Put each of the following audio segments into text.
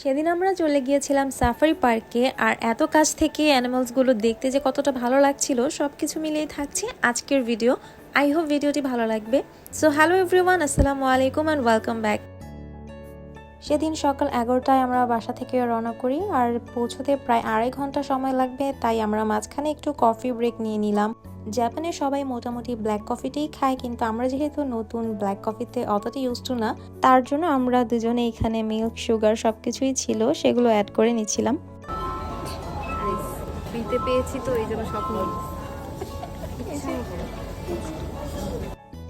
সেদিন আমরা চলে গিয়েছিলাম সাফারি পার্কে আর এত কাছ থেকে অ্যানিমালসগুলো দেখতে যে কতটা ভালো লাগছিল সব কিছু মিলিয়ে থাকছে আজকের ভিডিও। আই হোপ ভিডিওটি ভালো লাগবে। সো হ্যালো এভরিওয়ান আসসালামু আলাইকুম অ্যান্ড ওয়েলকাম ব্যাক সেদিন সকাল এগারোটায় আমরা বাসা থেকে রওনা করি আর পৌঁছতে প্রায় আড়াই ঘণ্টা সময় লাগবে, তাই আমরা মাঝখানে একটু কফি ব্রেক নিয়ে নিলাম। জাপানে সবাই মোটামুটি ব্ল্যাক কফিটাই খায় কিন্তু আমরা যেহেতু নতুন ব্ল্যাক কফিতে অতটা ইউজ টু না তার জন্য আমরা দুজনে এখানে মিল্ক সুগার সব কিছুই ছিল সেগুলো অ্যাড করে নিচ্ছিলাম। ফ্রিতে পেয়েছি তো এই জন্য স্বপ্ন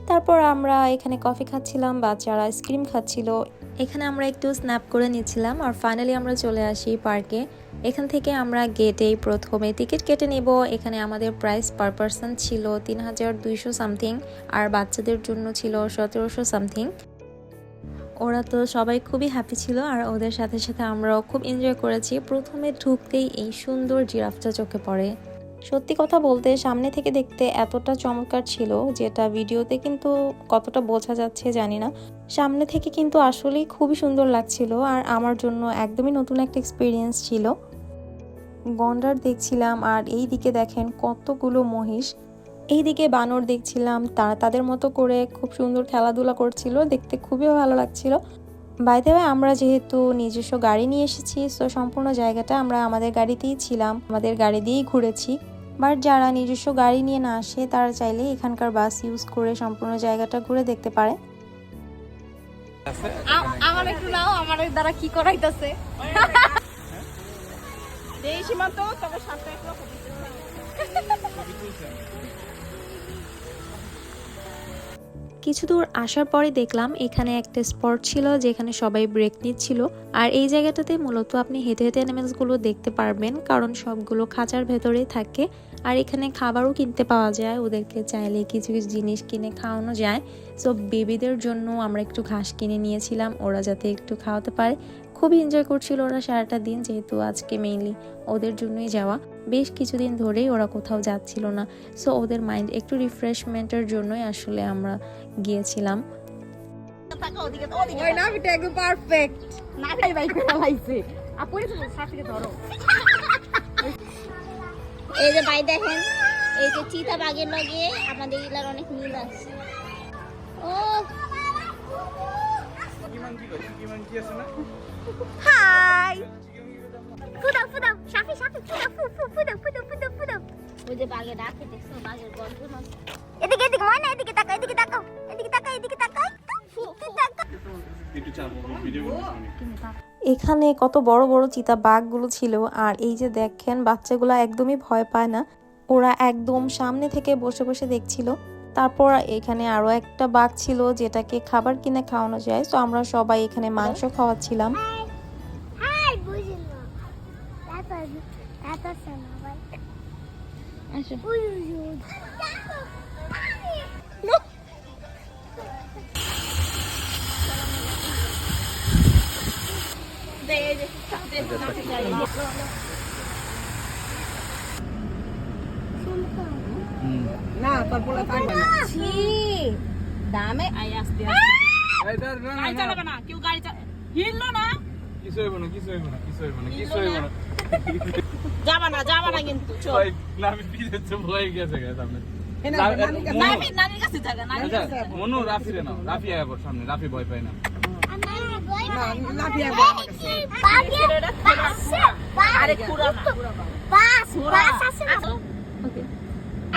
তারপর আমরা এখানে কফি খাচ্ছিলাম বাচ্চারা আইসক্রিম খাচ্ছিল। এখানে আমরা একটু স্ন্যাপ করে নিচ্ছিলাম আর ফাইনালি আমরা চলে আসি পার্কে এখান থেকে আমরা গেটেই প্রথমে টিকিট কেটে নেব। এখানে আমাদের প্রাইস পার পারসন ছিল তিন হাজার দুইশো সামথিং আর বাচ্চাদের জন্য ছিল সতেরোশো সামথিং ওরা তো সবাই খুবই হ্যাপি ছিল আর ওদের সাথে সাথে আমরাও খুব এনজয় করেছি। প্রথমে ঢুকতেই এই সুন্দর জিরাফটা চোখে পড়ে। সত্যি কথা বলতে সামনে থেকে দেখতে এতটা চমৎকার ছিল যেটা ভিডিওতে কিন্তু কতটা বোঝা যাচ্ছে জানি না। সামনে থেকে কিন্তু আসলেই খুবই সুন্দর লাগছিল আর আমার জন্য একদমই নতুন একটা এক্সপিরিয়েন্স ছিল। গন্ডার দেখছিলাম আর এই দিকে দেখেন কতগুলো মহিষ। এইদিকে বানর দেখছিলাম, তারা তাদের মতো করে খুব সুন্দর খেলাধুলা করছিল, দেখতে খুবই ভালো লাগছিল। বাইতে আমরা যেহেতু নিজস্ব গাড়ি নিয়ে এসেছি তো সম্পূর্ণ জায়গাটা আমরা আমাদের গাড়িতেই ছিলাম, আমাদের গাড়ি দিয়েই ঘুরেছি। বাট যারা নিজস্ব গাড়ি নিয়ে না আসে তারা চাইলে এখানকার বাস ইউজ করে সম্পূর্ণ জায়গাটা ঘুরে দেখতে পারে। আমার একটু নাও আমার দ্বারা কি করাইতেছে? দেই সীমান্ত তবে সাথে কিছু দূর আসার পরে দেখলাম এখানে একটা স্পট ছিল যেখানে সবাই ব্রেক নিচ্ছিল। আর এই জায়গাটাতে মূলত আপনি হেঁটে হেঁটে অ্যানিমেলসগুলো দেখতে পারবেন, কারণ সবগুলো খাঁচার ভেতরেই থাকে। আর এখানে খাবারও কিনতে পাওয়া যায়, ওদেরকে চাইলে কিছু কিছু জিনিস কিনে খাওয়ানো যায়। সো বেবিদের জন্য আমরা একটু ঘাস কিনে নিয়েছিলাম, ওরা যাতে একটু খাওয়াতে পারে। খুবই এনজয় করছিল ওরা সারাটা দিন যেহেতু আজকে মেইনলি ওদের জন্যই যাওয়া। বেশ কিছুদিন ধরেই ওরা কোথাও যাচ্ছিল না। সো ওদের মাইন্ড একটু রিফ্রেশমেন্টের জন্যই আসলে আমরা গিয়েছিলাম। এই যে ভাই দেখেন এই যে চিতা বাগের লগে আমাদের ইলার অনেক মিল আছে। ও হাই। ফুদাও ফুদাও সাফি সাফি ফুদাও ফু ফু ফুদাও ফুদাও ফুদাও ফুদাও। ওই যে বাগে ডাকে দেখছ? বাগের গল্প এদিকে এদিকে ময়না এদিকে তাকাও এদিকে তাকাও এদিকে তাকাও এদিকে তাকাও ফু ফু তাকাও। একটু চাপ ভিডিও করতেছি এখানে কত বড় বড় চিতা বাঘগুলো ছিল আর এই যে দেখেন বাচ্চাগুলো একদমই ভয় পায় না। ওরা একদম সামনে থেকে বসে বসে দেখছিল। তারপর এখানে আরও একটা বাঘ ছিল যেটাকে খাবার কিনে খাওয়ানো যায়। তো আমরা সবাই এখানে মাংস খাওয়াচ্ছিলাম। হাই বুঝিন না তারপর তারপর শোনা ভাই আচ্ছা উই উই উই না তারপর থাকবে না ছি দামে আই আসতে গাড়ি চালাবে না কেউ গাড়ি হিললো না কিছু হইব না কিছু হইব না কিছু হইব না কিছু হইব না যাবা না যাবা না কিন্তু চল ভাই নামি পিছে তো ভয় গেছে নানির কাছে নানির আচ্ছা কাছে মনু রাফি রে নাও রাফি আয়া পর সামনে রাফি ভয় পায় না আরে পুরা না বাস বাস আছে না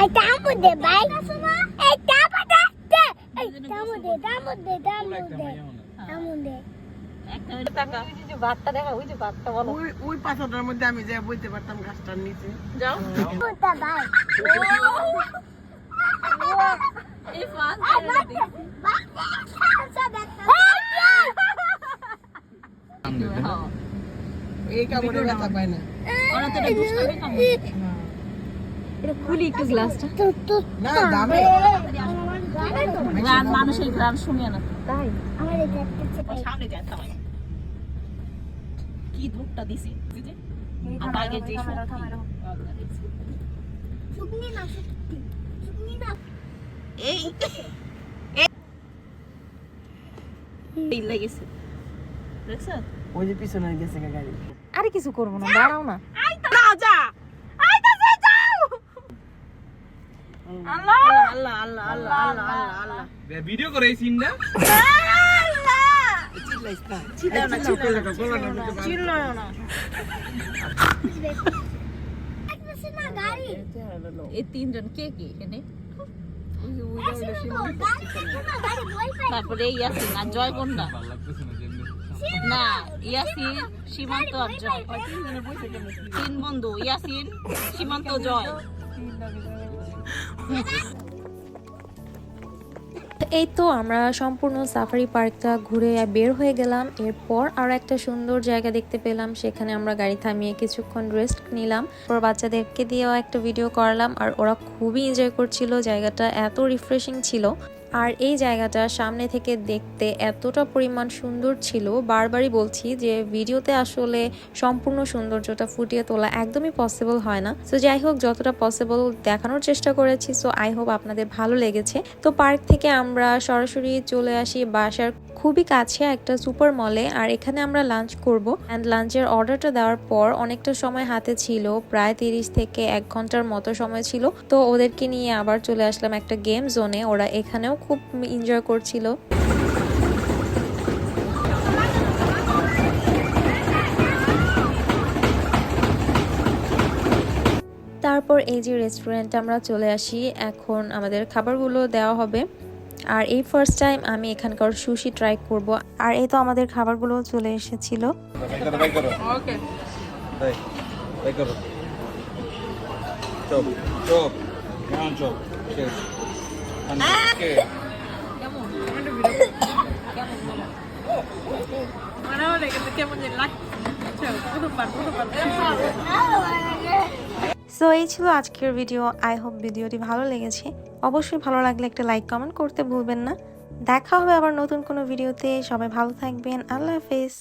এই তামু দে ভাই এই তামু দে এই তামু দে তামু দে একটা দে। তামু দে ওই যে ভাতটা দেখা ওই যে ভাতটা বলো ওই ওই পাথরটার মধ্যে আমি যা বলতে পারতাম গাছটার নিচে। যাও। পুতা এই ফান ব্যথা পায় না। ওরা তো এটা দুষ্টামি কাম এটা খুলি একটু গ্লাসটা। না দামে। গান মানুষের গান শুনিয়ে না। আমার এটা সামনে যায় থামাই কি ধূপটা দিছি আর বাইরে যে চুগনি না চুগনি না। এই। এই লেগেছে। দেখছ? ওই যে পিছনে গেছে গাড়ি। আরে কিছু করব না দাঁড়াও না যাও আল্লাহ আল্লাহ আল্লাহ আল্লাহ আল্লাহ আল্লাহ ভিডিও করে এই সিনটা এই তিনজন কে এখানে? তারপরে ইয়াসিন আর জয় কোনটা না ইয়াসিন সীমান্ত আর জয়। তিন বন্ধু ইয়াসিন সীমান্ত জয়। এই তো আমরা সম্পূর্ণ সাফারি পার্কটা ঘুরে বের হয়ে গেলাম। এরপর আর একটা সুন্দর জায়গা দেখতে পেলাম। সেখানে আমরা গাড়ি থামিয়ে কিছুক্ষণ রেস্ট নিলাম। পর বাচ্চাদেরকে দিয়েও একটা ভিডিও করলাম। আর ওরা খুবই এনজয় করছিল। জায়গাটা এত রিফ্রেশিং ছিল। আর এই জায়গাটা সামনে থেকে দেখতে এতটা পরিমাণ সুন্দর ছিল। বারবারই বলছি যে ভিডিওতে আসলে সম্পূর্ণ সৌন্দর্যটা ফুটিয়ে তোলা একদমই পসিবল হয় না। তো যাই হোক, যতটা পসিবল দেখানোর চেষ্টা করেছি। সো আই হোপ আপনাদের ভালো লেগেছে। তো পার্ক থেকে আমরা সরাসরি চলে আসি বাসার খুবই কাছে একটা সুপার মলে, আর এখানে আমরা লাঞ্চ করব। অ্যান্ড লাঞ্চের অর্ডারটা দেওয়ার পর অনেকটা সময় হাতে ছিল, প্রায় তিরিশ থেকে এক ঘণ্টার মতো সময় ছিল। তো ওদেরকে নিয়ে আবার চলে আসলাম একটা গেম জোনে, ওরা এখানেও খুব এনজয় করছিল। তারপর এই যে রেস্টুরেন্টে আমরা চলে আসি, এখন আমাদের খাবারগুলো দেওয়া হবে। আর এই ফার্স্ট টাইম আমি এখানকার সুশি ট্রাই করব। আর এই তো আমাদের খাবারগুলো চলে এসেছিল। কেমন সো এই ছিল আজকের ভিডিও আই হোপ ভিডিওটি ভালো লেগেছে। অবশ্যই ভালো লাগলে একটা লাইক কমেন্ট করতে ভুলবেন না। দেখা হবে আবার নতুন কোনো ভিডিওতে সবাই ভালো থাকবেন। আল্লাহ হাফেজ।